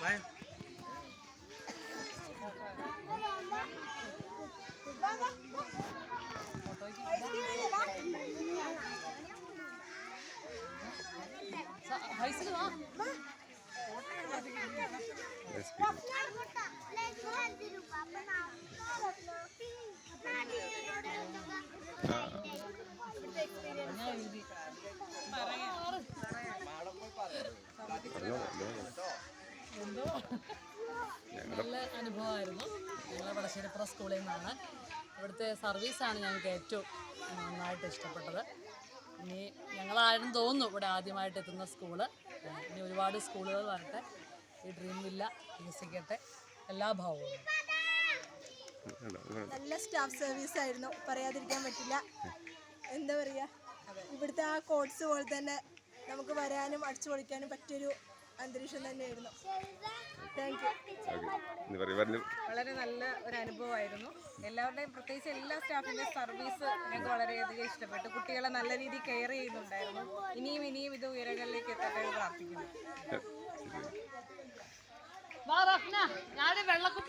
Vai. Let's go. എന്തോ നല്ല അനുഭവമായിരുന്നു. ഞങ്ങൾ വടശ്ശേരിപ്പുറ സ്കൂളിൽ നിന്നാണ്. ഇവിടുത്തെ സർവീസാണ് ഞങ്ങൾക്ക് ഏറ്റവും നന്നായിട്ട് ഇഷ്ടപ്പെട്ടത്. ഇനി ഞങ്ങളാരും തോന്നുന്നു ഇവിടെ ആദ്യമായിട്ട് എത്തുന്ന സ്കൂൾ. ഇനി ഒരുപാട് സ്കൂളുകൾ വരട്ടെ. ഈ ഡ്രീം വില്ല വികസിക്കട്ടെ. എല്ലാ ഭാവവും. നല്ല സ്റ്റാഫ് സർവീസ് ആയിരുന്നു. പറയാതിരിക്കാൻ പറ്റില്ല. എന്താ പറയുക ഇവിടുത്തെ ആ കോഴ്സ് പോലെ തന്നെ നമുക്ക് വരാനും അടിച്ചു പൊളിക്കാനും പറ്റിയൊരു അന്തരീക്ഷം തന്നെയായിരുന്നു. താങ്ക് യു വളരെ നല്ല ഒരു അനുഭവമായിരുന്നു. എല്ലാവരുടെയും പ്രത്യേകിച്ച് എല്ലാ സ്റ്റാഫിന്റെയും സർവീസ് ഞങ്ങൾക്ക് വളരെയധികം ഇഷ്ടപ്പെട്ടു. കുട്ടികളെ നല്ല രീതിയിൽ കെയർ ചെയ്യുന്നുണ്ടായിരുന്നു. ഇനിയും ഇനിയും ഇത് ഉയരങ്ങളിലേക്ക് എത്തട്ടെ പ്രാർത്ഥിക്കുന്നു.